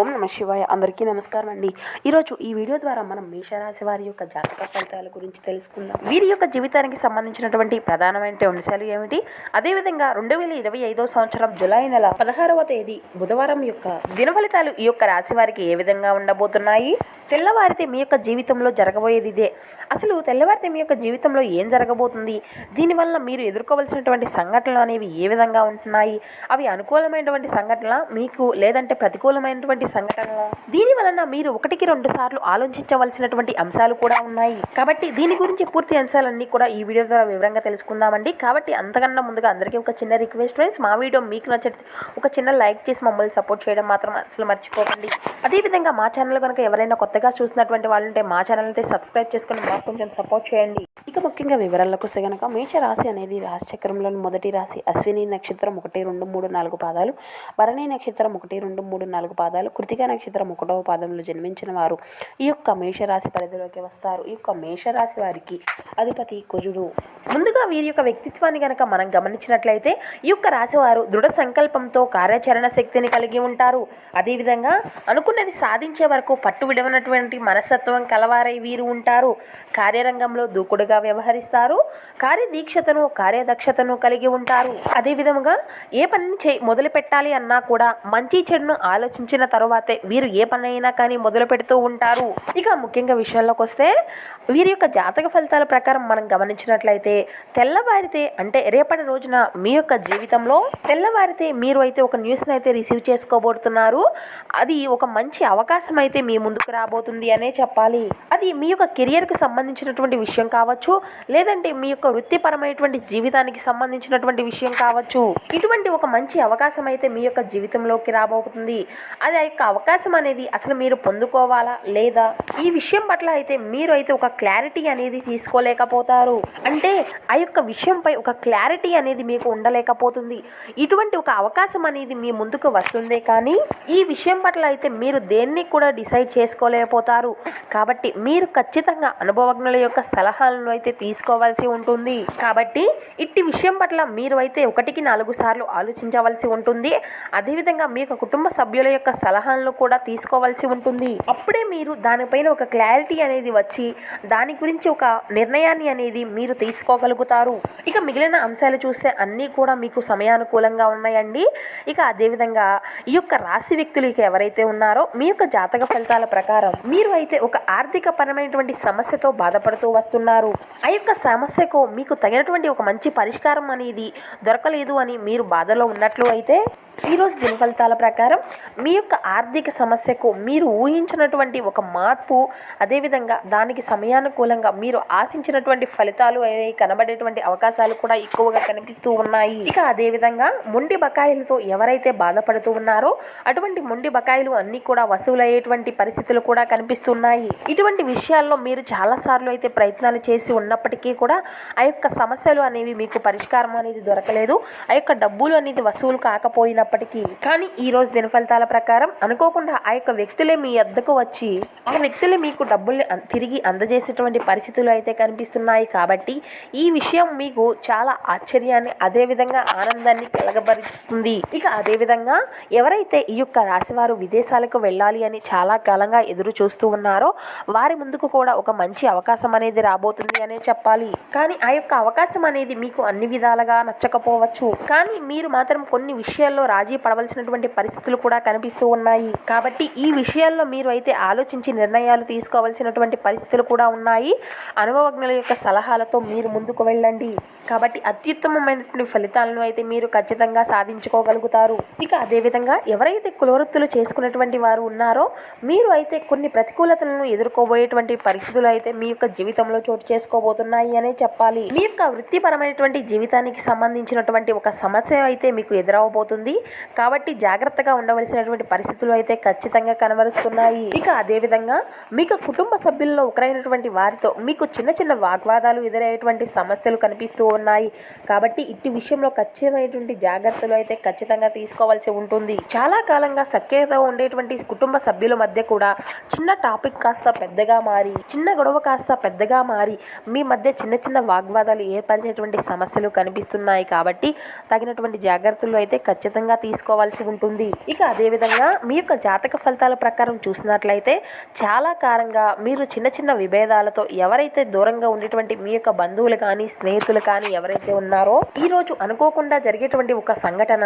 ఓం నమ శివాయ. అందరికీ నమస్కారం అండి ఈరోజు ఈ వీడియో ద్వారా మనం మేషరాశి వారి యొక్క జాతక ఫలితాల గురించి తెలుసుకుందాం. వీరి యొక్క జీవితానికి సంబంధించినటువంటి ప్రధానమైన అంశాలు ఏమిటి? అదేవిధంగా రెండు వేల ఇరవై ఐదో సంవత్సరం జులై నెల పదహారవ తేదీ బుధవారం యొక్క దిన ఫలితాలు ఈ యొక్క రాశి వారికి ఏ విధంగా ఉండబోతున్నాయి? తెల్లవారితే మీ యొక్క జీవితంలో జరగబోయేది ఇదే. అసలు తెల్లవారితే మీ యొక్క జీవితంలో ఏం జరగబోతుంది? దీనివల్ల మీరు ఎదుర్కోవాల్సినటువంటి సంఘటనలు అనేవి ఏ విధంగా ఉంటున్నాయి? అవి అనుకూలమైనటువంటి సంఘటన మీకు లేదంటే ప్రతికూలమైనటువంటి సంఘటనల. దీని వలన మీరు ఒకటికి రెండు సార్లు ఆలోచించవలసినటువంటి అంశాలు కూడా ఉన్నాయి. కాబట్టి దీని గురించి పూర్తి అంశాలన్నీ కూడా ఈ వీడియో ద్వారా వివరంగా తెలుసుకుందామండి. కాబట్టి అంతకన్నా ముందుగా అందరికీ ఒక చిన్న రిక్వెస్ట్ ఫ్రెండ్స్. మా వీడియో మీకు నచ్చితే ఒక చిన్న లైక్ చేసి మమ్మల్ని సపోర్ట్ చేయడం మాత్రం అసలు మర్చిపోకండి. అదేవిధంగా మా ఛానల్ కనుక ఎవరైనా కొత్తగా చూసినటువంటి వాళ్ళు ఉంటే మా ఛానల్ అయితే సబ్స్క్రైబ్ చేసుకుని మాకు కొంచెం సపోర్ట్ చేయండి. ఇక ముఖ్యంగా వివరాలకు వస్తే కనుక మేష రాశి అనేది రాశిచక్రంలోని మొదటి రాశి. అశ్విని నక్షత్రం ఒకటి రెండు మూడు నాలుగు పాదాలు. భరణి నక్షత్రం ఒకటి రెండు మూడు నాలుగు పాదాలు. కృతిక నక్షత్రం ఒకటవ పాదంలో జన్మించిన వారు. ఈ యొక్క మేషరాశి పరిధిలోకి వస్తారు. ఈ యొక్క మేషరాశి వారికి అధిపతి కుజుడు. ముందుగా వీరి యొక్క వ్యక్తిత్వాన్ని కనుక మనం గమనించినట్లయితే ఈ యొక్క రాశి వారు దృఢ సంకల్పంతో కార్యాచరణ శక్తిని కలిగి ఉంటారు. అదేవిధంగా అనుకున్నది సాధించే వరకు పట్టు విడవనటువంటి మనస్తత్వం కలవారై వీరు ఉంటారు. కార్యరంగంలో దూకుడుగా వ్యవహరిస్తారు. కార్యదీక్షతను కార్యదక్షతను కలిగి ఉంటారు. అదేవిధంగా ఏ పనిని చే మొదలు పెట్టాలి అన్నా కూడా మంచి చెడును ఆలోచించిన తర్వాత వీరు ఏ పనైనా కానీ మొదలు పెడుతూ ఉంటారు. ఇక ముఖ్యంగా విషయంలోకి వస్తే వీరి యొక్క జాతక ఫలితాల ప్రకారం మనం గమనించినట్లయితే తెల్లవారితే అంటే రేపటి రోజున మీ యొక్క జీవితంలో తెల్లవారితే మీరు అయితే ఒక న్యూస్ని అయితే రిసీవ్ చేసుకోబోతున్నారు. అది ఒక మంచి అవకాశం అయితే మీ ముందుకు రాబోతుంది అనే చెప్పాలి. అది మీ యొక్క కెరియర్కి సంబంధించినటువంటి విషయం కావచ్చు లేదంటే మీ యొక్క వృత్తిపరమైనటువంటి జీవితానికి సంబంధించినటువంటి విషయం కావచ్చు. ఇటువంటి ఒక మంచి అవకాశం అయితే మీ యొక్క జీవితంలోకి రాబోతుంది. అది యొక్క అవకాశం అనేది అసలు మీరు పొందుకోవాలా లేదా? ఈ విషయం పట్ల అయితే మీరు అయితే ఒక క్లారిటీ అనేది తీసుకోలేకపోతారు. అంటే ఆ యొక్క విషయంపై ఒక క్లారిటీ అనేది మీకు ఉండలేకపోతుంది. ఇటువంటి ఒక అవకాశం అనేది మీ ముందుకు వస్తుందే కానీ ఈ విషయం పట్ల అయితే మీరు దేన్ని కూడా డిసైడ్ చేసుకోలేకపోతారు. కాబట్టి మీరు ఖచ్చితంగా అనుభవజ్ఞుల యొక్క సలహాలను అయితే తీసుకోవాల్సి ఉంటుంది. కాబట్టి ఇట్టి విషయం పట్ల మీరు అయితే ఒకటికి నాలుగు సార్లు ఆలోచించవలసి ఉంటుంది. అదేవిధంగా మీ యొక్క కుటుంబ సభ్యుల యొక్క సలహా సలహాలను కూడా తీసుకోవాల్సి ఉంటుంది. అప్పుడే మీరు దానిపైన ఒక క్లారిటీ అనేది వచ్చి దాని గురించి ఒక నిర్ణయాన్ని అనేది మీరు తీసుకోగలుగుతారు. ఇక మిగిలిన అంశాలు చూస్తే అన్నీ కూడా మీకు సమయానుకూలంగా ఉన్నాయండి. ఇక అదేవిధంగా ఈ యొక్క రాశి వ్యక్తులు ఇక ఎవరైతే ఉన్నారో మీ యొక్క జాతక ఫలితాల ప్రకారం మీరు అయితే ఒక ఆర్థిక పరమైనటువంటి సమస్యతో బాధపడుతూ వస్తున్నారు. ఆ యొక్క సమస్యకు మీకు తగినటువంటి ఒక మంచి పరిష్కారం అనేది దొరకలేదు అని మీరు బాధలో ఉన్నట్లు అయితే ఈరోజు దిన ఫలితాల ప్రకారం మీ యొక్క ఆర్థిక సమస్యకు మీరు ఊహించినటువంటి ఒక మార్పు అదేవిధంగా దానికి సమయానుకూలంగా మీరు ఆశించినటువంటి ఫలితాలు అనేవి కనబడేటువంటి అవకాశాలు కూడా ఎక్కువగా కనిపిస్తూ ఉన్నాయి. ఇక అదేవిధంగా మొండి బకాయిలతో ఎవరైతే బాధపడుతూ ఉన్నారో అటువంటి మొండి బకాయిలు అన్నీ కూడా వసూలయ్యేటువంటి పరిస్థితులు కూడా కనిపిస్తున్నాయి. ఇటువంటి విషయాల్లో మీరు చాలాసార్లు అయితే ప్రయత్నాలు చేసి ఉన్నప్పటికీ కూడా ఆ యొక్క సమస్యలు అనేవి మీకు పరిష్కారం అనేది దొరకలేదు. ఆ యొక్క డబ్బులు అనేది వసూలు కాకపోయినప్పటికీ కానీ ఈ రోజు దిన ఫలితాల ప్రకారం అనుకోకుండా ఆ యొక్క వ్యక్తులే మీ వద్దకు వచ్చి ఆ వ్యక్తులే మీకు డబ్బుల్ని తిరిగి అందజేసేటువంటి పరిస్థితులు అయితే కనిపిస్తున్నాయి కాబట్టి ఈ విషయం మీకు చాలా ఆశ్చర్యాన్ని అదేవిధంగా ఆనందాన్ని కలగబరుస్తుంది ఇక అదేవిధంగా ఎవరైతే ఈ యొక్క రాశివారు విదేశాలకు వెళ్ళాలి అని చాలా కాలంగా ఎదురు చూస్తూ ఉన్నారో వారి ముందుకు కూడా ఒక మంచి అవకాశం అనేది రాబోతుంది అనే చెప్పాలి. కానీ ఆ యొక్క అవకాశం అనేది మీకు అన్ని విధాలుగా నచ్చకపోవచ్చు. కానీ మీరు మాత్రం కొన్ని విషయాల్లో రాజీ పడవలసినటువంటి పరిస్థితులు కూడా కనిపిస్తూ ఉన్నాయి ఉన్నాయి. కాబట్టి ఈ విషయాల్లో మీరు అయితే ఆలోచించి నిర్ణయాలు తీసుకోవాల్సినటువంటి పరిస్థితులు కూడా ఉన్నాయి. అనుభవజ్ఞుల యొక్క సలహాలతో మీరు ముందుకు వెళ్ళండి. కాబట్టి అత్యుత్తమమైనటువంటి ఫలితాలను అయితే మీరు ఖచ్చితంగా సాధించుకోగలుగుతారు. ఇక అదేవిధంగా ఎవరైతే కులవృత్తులు చేసుకున్నటువంటి వారు ఉన్నారో మీరు అయితే కొన్ని ప్రతికూలతలను ఎదుర్కోబోయేటువంటి పరిస్థితులు అయితే మీ యొక్క జీవితంలో చోటు చేసుకోబోతున్నాయి అనే చెప్పాలి. మీ యొక్క వృత్తిపరమైనటువంటి జీవితానికి సంబంధించినటువంటి ఒక సమస్య అయితే మీకు ఎదురవబోతుంది. కాబట్టి జాగ్రత్తగా ఉండవలసినటువంటి పరిస్థితి పరిస్థితులు అయితే ఖచ్చితంగా కనబరుస్తున్నాయి. ఇక అదేవిధంగా మీకు కుటుంబ సభ్యుల్లో ఒకరైనటువంటి వారితో మీకు చిన్న చిన్న వాగ్వాదాలు ఎదురయ్యేటువంటి సమస్యలు కనిపిస్తూ ఉన్నాయి. కాబట్టి ఇట్టి విషయంలో ఖచ్చితమైనటువంటి జాగ్రత్తలు అయితే ఖచ్చితంగా తీసుకోవాల్సి ఉంటుంది. చాలా కాలంగా సఖ్యతగా ఉండేటువంటి కుటుంబ సభ్యుల మధ్య కూడా చిన్న టాపిక్ కాస్త పెద్దగా మారి చిన్న గొడవ కాస్త పెద్దగా మారి మీ మధ్య చిన్న చిన్న వాగ్వాదాలు ఏర్పరిచేటువంటి సమస్యలు కనిపిస్తున్నాయి. కాబట్టి తగినటువంటి జాగ్రత్తలు అయితే ఖచ్చితంగా తీసుకోవాల్సి ఉంటుంది. ఇక అదేవిధంగా మీ యొక్క జాతక ఫలితాల ప్రకారం చూసినట్లయితే చాలా కాలంగా మీరు చిన్న చిన్న విభేదాలతో ఎవరైతే దూరంగా ఉండేటువంటి మీ యొక్క బంధువులు కానీ స్నేహితులు కానీ ఎవరైతే ఉన్నారో ఈరోజు అనుకోకుండా జరిగేటువంటి ఒక సంఘటన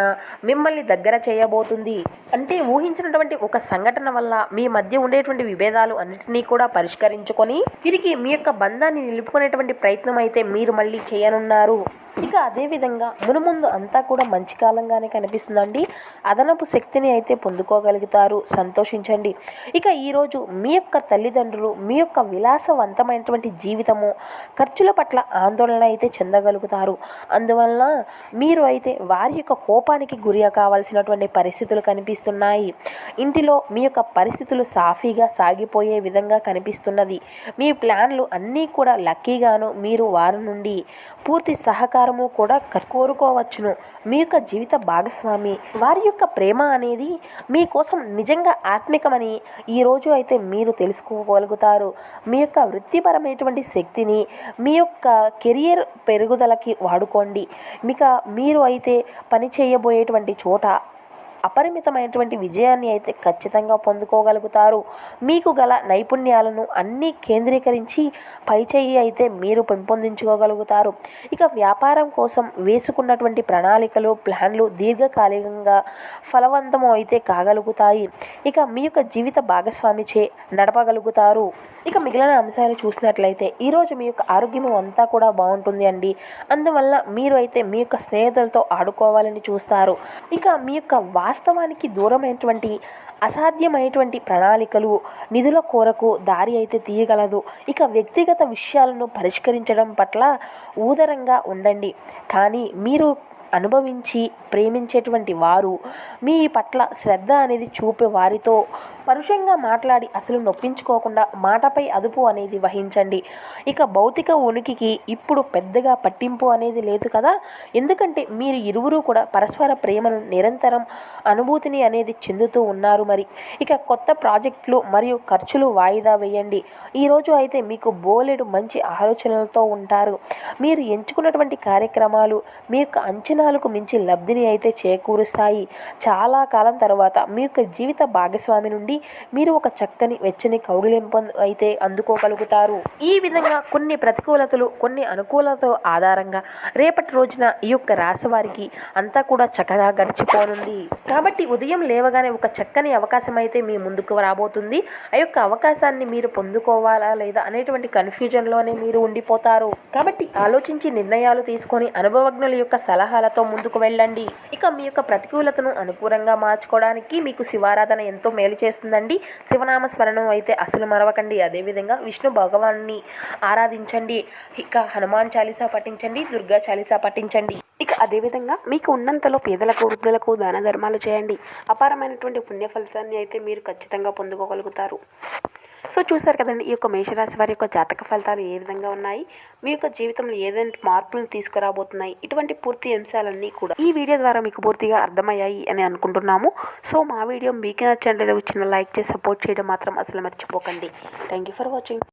మిమ్మల్ని దగ్గర చేయబోతుంది. అంటే ఊహించినటువంటి ఒక సంఘటన వల్ల మీ మధ్య ఉండేటువంటి విభేదాలు అన్నిటినీ కూడా పరిష్కరించుకొని తిరిగి మీ యొక్క బంధాన్ని నిలుపుకునేటువంటి ప్రయత్నం అయితే మీరు మళ్ళీ చేయనున్నారు. ఇక అదేవిధంగా మునుముందు అంతా కూడా మంచి కాలంగానే కనిపిస్తుందండి. అదనపు శక్తిని అయితే పొందుకోగలుగుతారు సంతోషించండి. ఇక ఈరోజు మీ యొక్క తల్లిదండ్రులు మీ యొక్క విలాసవంతమైనటువంటి జీవితము ఖర్చుల పట్ల ఆందోళన అయితే చెందగలుగుతారు. అందువలన మీరు అయితే వారి యొక్క కోపానికి గురి కావాల్సినటువంటి పరిస్థితులు కనిపిస్తున్నాయి. ఇంటిలో మీ యొక్క పరిస్థితులు సాఫీగా సాగిపోయే విధంగా కనిపిస్తున్నది. మీ ప్లాన్లు అన్నీ కూడా లక్కీగాను మీరు వారి నుండి పూర్తి సహకారము కూడా కోరుకోవచ్చును. మీ యొక్క జీవిత భాగస్వామి వారి యొక్క ప్రేమ అనేది మీ మీకోసం నిజంగా ఆత్మికమని ఈరోజు అయితే మీరు తెలుసుకోగలుగుతారు. మీ యొక్క వృత్తిపరమైనటువంటి శక్తిని మీ యొక్క కెరియర్ పెరుగుదలకి వాడుకోండి. ఇక మీరు అయితే పని చేయబోయేటువంటి చోట అపరిమితమైనటువంటి విజయాన్ని అయితే ఖచ్చితంగా పొందుకోగలుగుతారు. మీకు గల నైపుణ్యాలను అన్నీ కేంద్రీకరించి పైచేయి అయితే మీరు పెంపొందించుకోగలుగుతారు. ఇక వ్యాపారం కోసం వేసుకున్నటువంటి ప్రణాళికలు ప్లాన్లు దీర్ఘకాలికంగా ఫలవంతము అయితే కాగలుగుతాయి. ఇక మీ యొక్క జీవిత భాగస్వామిచే నడపగలుగుతారు. ఇక మిగిలిన అంశాలు చూసినట్లయితే ఈరోజు మీ యొక్క ఆరోగ్యం అంతా కూడా బాగుంటుంది అండి. అందువల్ల మీరు అయితే మీ యొక్క స్నేహితులతో ఆడుకోవాలని చూస్తారు. ఇక మీ యొక్క వాస్తవానికి దూరమైనటువంటి అసాధ్యమైనటువంటి ప్రణాళికలు నిధుల కొరకు దారి అయితే తీయగలదు. ఇక వ్యక్తిగత విషయాలను పరిష్కరించడం పట్ల ఊదరంగా ఉండండి. కానీ మీరు అనుభవించి ప్రేమించేటువంటి వారు మీ పట్ల శ్రద్ధ అనేది చూపే వారితో పరుషంగా మాట్లాడి అసలు నొప్పించుకోకుండా మాటపై అదుపు అనేది వహించండి. ఇక భౌతిక ఉనికికి ఇప్పుడు పెద్దగా పట్టింపు అనేది లేదు కదా? ఎందుకంటే మీరు ఇరువురు కూడా పరస్పర ప్రేమను నిరంతరం అనుభూతిని అనేది చెందుతూ ఉన్నారు మరి. ఇక కొత్త ప్రాజెక్టులు మరియు ఖర్చులు వాయిదా వేయండి. ఈరోజు అయితే మీకు బోలెడు మంచి ఆలోచనలతో ఉంటారు. మీరు ఎంచుకున్నటువంటి కార్యక్రమాలు మీ యొక్క అంచనాలకు మించి లబ్ధిని అయితే చేకూరుస్తాయి. చాలా కాలం తర్వాత మీ యొక్క జీవిత భాగస్వామి నుండి మీరు ఒక చక్కని వెచ్చని కౌగిలింపు అయితే అందుకోగలుగుతారు. ఈ విధంగా కొన్ని ప్రతికూలతలు కొన్ని అనుకూలతల ఆధారంగా రేపటి రోజున ఈ యొక్క రాశి వారికి అంతా కూడా చక్కగా గడిచిపోనుంది. కాబట్టి ఉదయం లేవగానే ఒక చక్కని అవకాశం అయితే మీ ముందుకు రాబోతుంది. ఆ యొక్క అవకాశాన్ని మీరు పొందుకోవాలా లేదా అనేటువంటి కన్ఫ్యూజన్లోనే మీరు ఉండిపోతారు. కాబట్టి ఆలోచించి నిర్ణయాలు తీసుకొని అనుభవజ్ఞుల యొక్క సలహాలతో ముందుకు వెళ్ళండి. ఇక మీ యొక్క ప్రతికూలతను అనుకూలంగా మార్చుకోవడానికి మీకు శివారాధన ఎంతో మేలు వస్తుందండి శివనామ స్మరణం అయితే అసలు మరవకండి. అదేవిధంగా విష్ణు భగవాన్ని ఆరాధించండి. ఇక హనుమాన్ చాలీసా పఠించండి. దుర్గా చాలీసా పఠించండి. ఇక అదేవిధంగా మీకు ఉన్నంతలో పేదలకు వృద్ధులకు దాన ధర్మాలు చేయండి. అపారమైనటువంటి పుణ్య ఫలితాన్ని అయితే మీరు ఖచ్చితంగా పొందుకోగలుగుతారు. సో చూసారు కదండి ఈ యొక్క మేషరాశి వారి యొక్క జాతక ఫలితాలు ఏ విధంగా ఉన్నాయి మీ యొక్క జీవితంలో ఏదైనా మార్పులను తీసుకురాబోతున్నాయి ఇటువంటి పూర్తి అంశాలన్నీ కూడా ఈ వీడియో ద్వారా మీకు పూర్తిగా అర్థమయ్యాయి అని అనుకుంటున్నాము. సో మా వీడియో మీకు నచ్చినట్లయితే వచ్చిన చిన్న లైక్ చేసి సపోర్ట్ చేయడం మాత్రం అసలు మర్చిపోకండి. Thank you for watching